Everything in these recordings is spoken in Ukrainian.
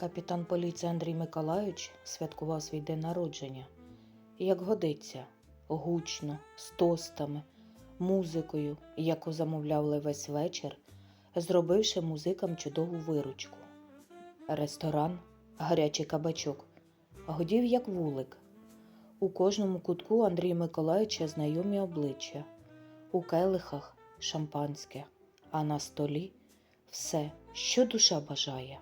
Капітан поліції Андрій Миколайович святкував свій день народження. Як годиться, гучно, з тостами, музикою, яку замовляли весь вечір, зробивши музикам чудову виручку. Ресторан, гарячий кабачок, годів як вулик. У кожному кутку Андрія Миколайовича знайомі обличчя, у келихах шампанське, а на столі все, що душа бажає.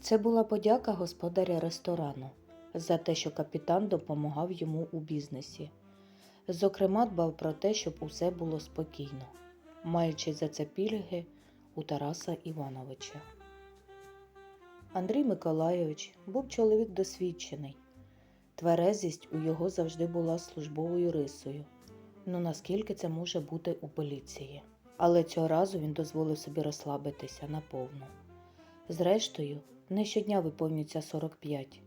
Це була подяка господаря ресторану за те, що капітан допомагав йому у бізнесі. Зокрема, дбав про те, щоб усе було спокійно, маючи за це пільги у Тараса Івановича. Андрій Миколайович був чоловік досвідчений. Тверезість у його завжди була службовою рисою. Ну наскільки це може бути у поліції? Але цього разу він дозволив собі розслабитися наповну. Зрештою, не щодня виповнюється 45.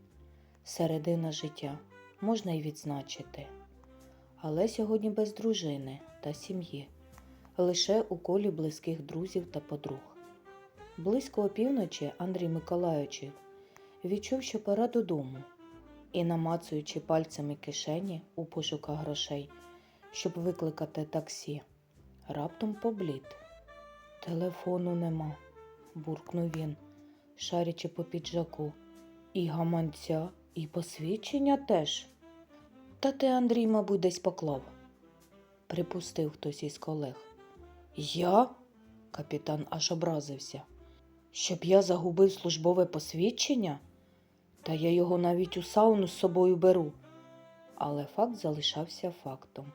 Середина життя можна й відзначити. Але сьогодні без дружини та сім'ї, лише у колі близьких друзів та подруг. Близько опівночі Андрій Миколайович відчув, що пора додому, і, намацуючи пальцями кишені у пошуках грошей, щоб викликати таксі, раптом поблід. Телефону нема, буркнув він шарячи по піджаку. І гаманця, і посвідчення теж. Та ти, Андрій, мабуть, десь поклав, припустив хтось із колег. Я? Капітан аж образився. Щоб я загубив службове посвідчення? Та я його навіть у сауну з собою беру. Але факт залишався фактом.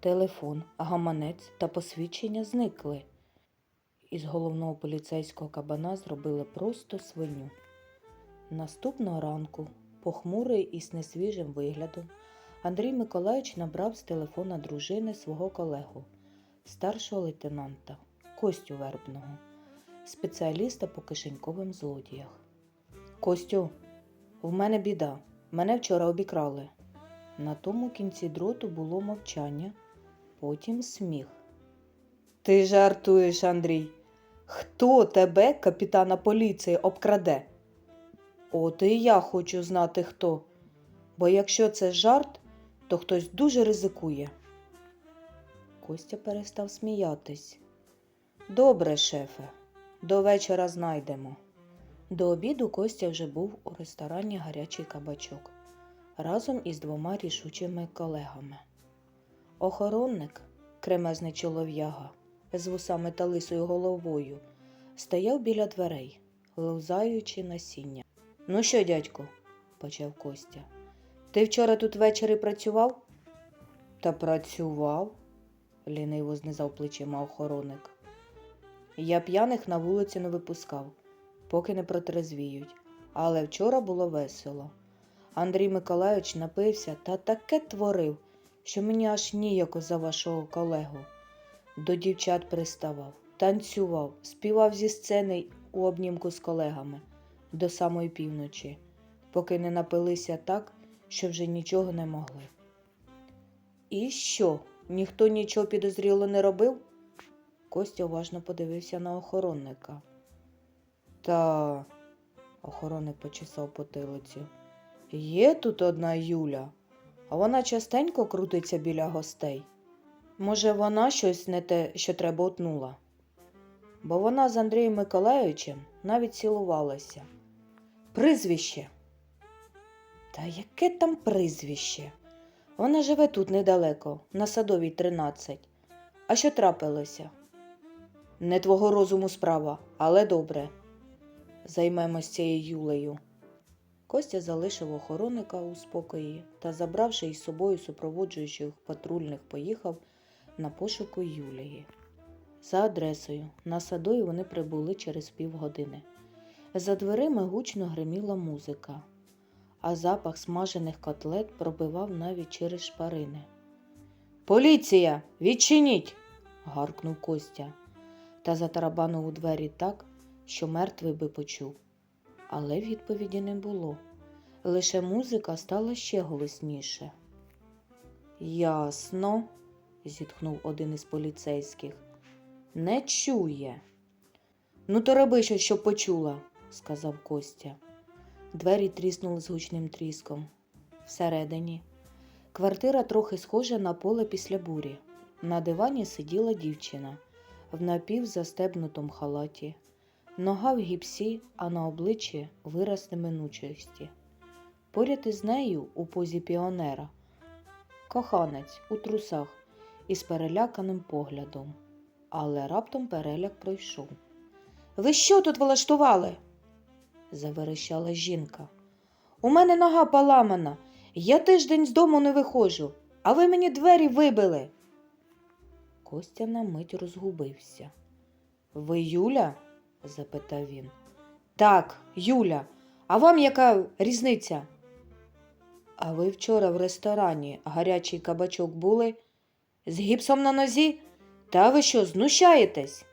Телефон, гаманець та посвідчення зникли. Із головного поліцейського кабана зробили просто свиню. Наступного ранку, похмурий і з несвіжим виглядом, Андрій Миколаївич набрав з телефона дружини свого колегу, старшого лейтенанта Костю Вербного, спеціаліста по кишеньковим злодіях. Костю, в мене біда. Мене вчора обікрали. На тому кінці дроту було мовчання, потім сміх. Ти жартуєш, Андрій. Хто тебе, капітана поліції, обкраде? От і я хочу знати хто. Бо якщо це жарт, то хтось дуже ризикує. Костя перестав сміятись. Добре, шефе, до вечора знайдемо. До обіду Костя вже був у ресторані гарячий кабачок разом із двома рішучими колегами. Охоронник, кремезний чолов'яга, з вусами та лисою головою, стояв біля дверей, лузаючи насіння. Ну що, дядьку, почав Костя. Ти вчора тут ввечері працював? Та працював, ліниво знизав плечима охоронник. Я п'яних на вулиці не випускав, поки не протрезвіють. Але вчора було весело. Андрій Миколайович напився та таке творив, що мені аж ніяко за вашого колегу. До дівчат приставав, танцював, співав зі сцени у обнімку з колегами до самої півночі, поки не напилися так, що вже нічого не могли. І що? Ніхто нічого підозріло не робив? Костя уважно подивився на охоронника. Та, охоронник почесав потилицю. Є тут одна Юля, а вона частенько крутиться біля гостей. Може, вона щось не те, що треба утнула? Бо вона з Андрієм Миколайовичем навіть цілувалася. Призвище. Та яке там призвище? Вона живе тут недалеко, на садовій 13. А що трапилося? Не твого розуму справа, але добре. Займемось цією Юлею. Костя залишив охоронника у спокої та, забравши із собою супроводжуючих патрульних, поїхав на пошуку Юлії. За адресою на садові вони прибули через півгодини. За дверима гучно гриміла музика, а запах смажених котлет пробивав навіть через шпарини. Поліція! Відчиніть! гаркнув Костя та затарабанив у двері так, що мертвий би почув. Але відповіді не було. Лише музика стала ще голосніше. Ясно, зітхнув один із поліцейських. Не чує. Ну, то роби щось, щоб почула, сказав Костя. Двері тріснули з гучним тріском. Всередині. Квартира трохи схожа на поле після бурі. На дивані сиділа дівчина в напівзастебнутому халаті, нога в гіпсі, а на обличчі вираз неминучості. Поряд із нею у позі піонера коханець у трусах із переляканим поглядом. Але раптом переляк пройшов. Ви що тут влаштували? заверещала жінка. У мене нога поламана. Я тиждень з дому не виходжу, а ви мені двері вибили. Костя на мить розгубився. Ви Юля? запитав він. Так, Юля, а вам яка різниця? А ви вчора в ресторані гарячий кабачок були? З гіпсом на нозі? Та ви що, знущаєтесь?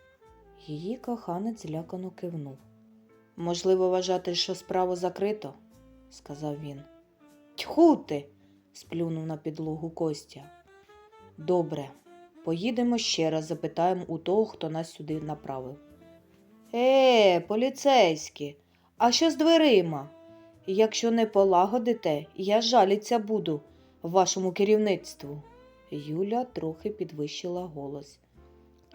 Її коханець злякано кивнув. Можливо, вважати, що справу закрито, сказав він. Тьху ти, сплюнув на підлогу Костя. Добре, поїдемо ще раз запитаємо у того, хто нас сюди направив. Е, поліцейські, а що з дверима? Якщо не полагодите, я жаліться буду вашому керівництву. Юля трохи підвищила голос.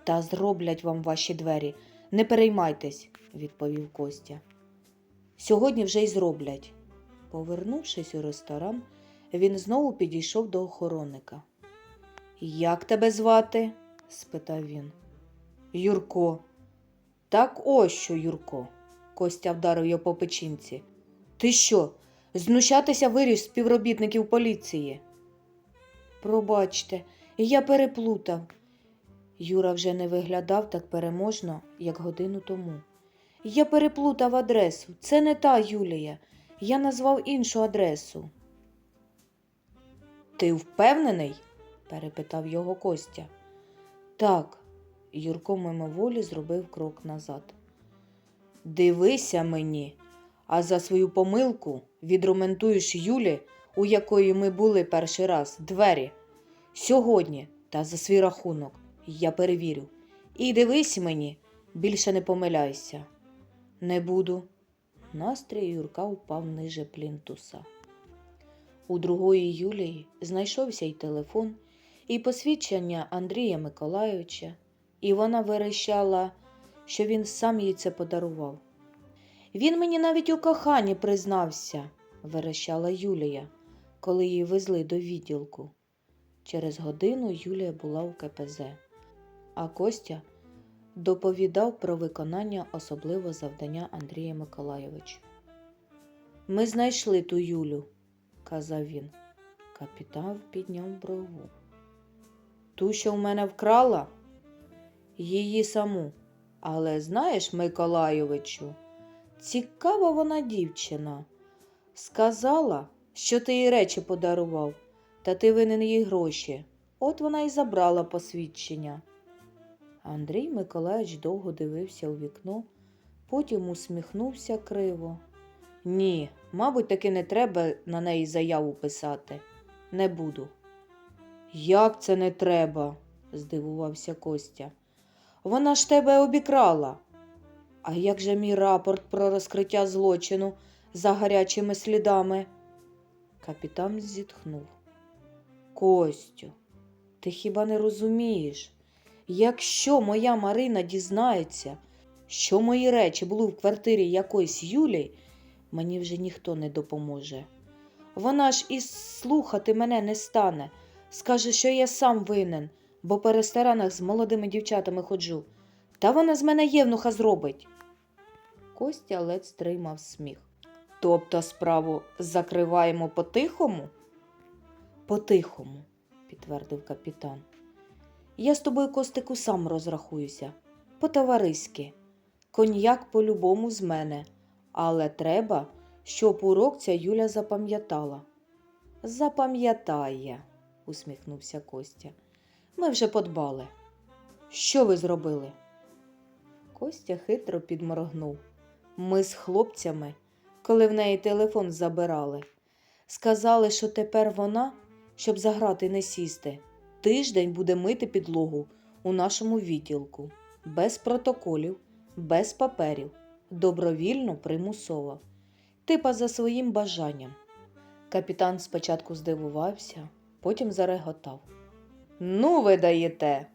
Та зроблять вам ваші двері. Не переймайтесь, відповів Костя. Сьогодні вже й зроблять. Повернувшись у ресторан, він знову підійшов до охоронника. Як тебе звати? спитав він. Юрко. Так ось що, Юрко. Костя вдарив його по печінці. Ти що? Знущатися виріш співробітників поліції? Пробачте, я переплутав. Юра вже не виглядав так переможно, як годину тому. Я переплутав адресу. Це не та Юлія. Я назвав іншу адресу. Ти впевнений? перепитав його Костя. Так, Юрко мимоволі зробив крок назад. Дивися мені, а за свою помилку відремонтуєш Юлі, у якої ми були перший раз, двері. Сьогодні та за свій рахунок. Я перевірю. І дивись мені, більше не помиляйся. Не буду. Настрій Юрка впав ниже плінтуса. У другої Юлії знайшовся й телефон, і посвідчення Андрія Миколайовича, і вона верещала, що він сам їй це подарував. Він мені навіть у коханні признався, верещала Юлія, коли її везли до відділку. Через годину Юлія була у КПЗ, а Костя доповідав про виконання особливого завдання Андрія Миколайовича. Ми знайшли ту Юлю, казав він. Капітан підняв брову. Ту, що в мене вкрала? Її саму. Але знаєш, Миколайовичу, цікава вона дівчина. Сказала, що ти їй речі подарував, та ти винен їй гроші. От вона й забрала посвідчення. Андрій Миколаївич довго дивився у вікно, потім усміхнувся криво. Ні, мабуть, таки не треба на неї заяву писати. Не буду. Як це не треба? здивувався Костя. Вона ж тебе обікрала. А як же мій рапорт про розкриття злочину за гарячими слідами? Капітан зітхнув. Костю, ти хіба не розумієш? Якщо моя Марина дізнається, що мої речі були в квартирі якоїсь Юлії, мені вже ніхто не допоможе. Вона ж і слухати мене не стане, скаже, що я сам винен, бо по ресторанах з молодими дівчатами ходжу. Та вона з мене євнуха зробить. Костя ледь стримав сміх. Тобто справу закриваємо по-тихому? По-тихому, підтвердив капітан. Я з тобою, Костику, сам розрахуюся. По-товариськи. Коньяк по-любому з мене, але треба, щоб урок ця Юля запам'ятала. Запам'ятає, усміхнувся Костя. Ми вже подбали. Що ви зробили? Костя хитро підморгнув. Ми з хлопцями, коли в неї телефон забирали, сказали, що тепер вона, щоб заграти не сісти, тиждень буде мити підлогу у нашому відділку, без протоколів, без паперів, добровільно примусово. типа за своїм бажанням. Капітан спочатку здивувався, потім зареготав. Ну, ви даєте.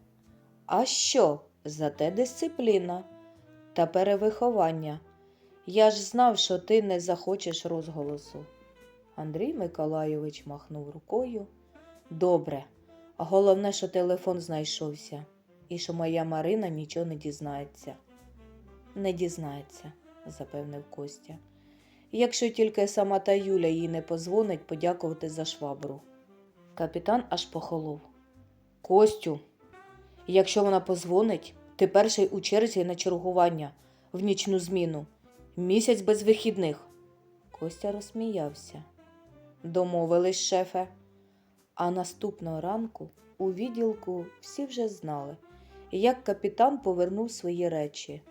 А що? Зате дисципліна та перевиховання. Я ж знав, що ти не захочеш розголосу. Андрій Миколайович махнув рукою. Добре, а головне, що телефон знайшовся, і що моя Марина нічого не дізнається. Не дізнається, запевнив Костя. Якщо тільки сама та Юля їй не позвонить подякувати за швабру. Капітан аж похолов. Костю, якщо вона позвонить, ти перший у черзі на чергування в нічну зміну. Місяць без вихідних. Костя розсміявся. Домовились, шефе. А наступного ранку у відділку всі вже знали, як капітан повернув свої речі,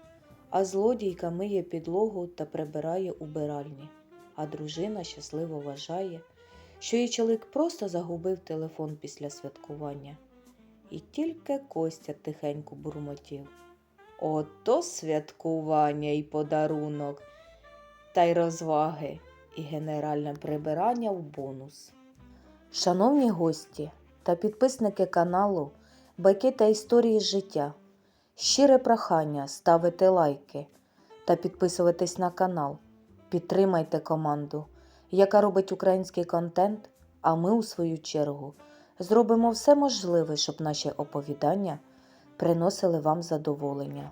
а злодійка миє підлогу та прибирає убиральні, а дружина щасливо вважає, що її чоловік просто загубив телефон після святкування. І тільки Костя тихенько бурмотів. Ото святкування і подарунок, та й розваги, і генеральне прибирання в бонус. Шановні гості та підписники каналу Байки та історії життя, щире прохання ставити лайки та підписуватись на канал. Підтримайте команду, яка робить український контент, а ми, у свою чергу, зробимо все можливе, щоб наші оповідання приносили вам задоволення.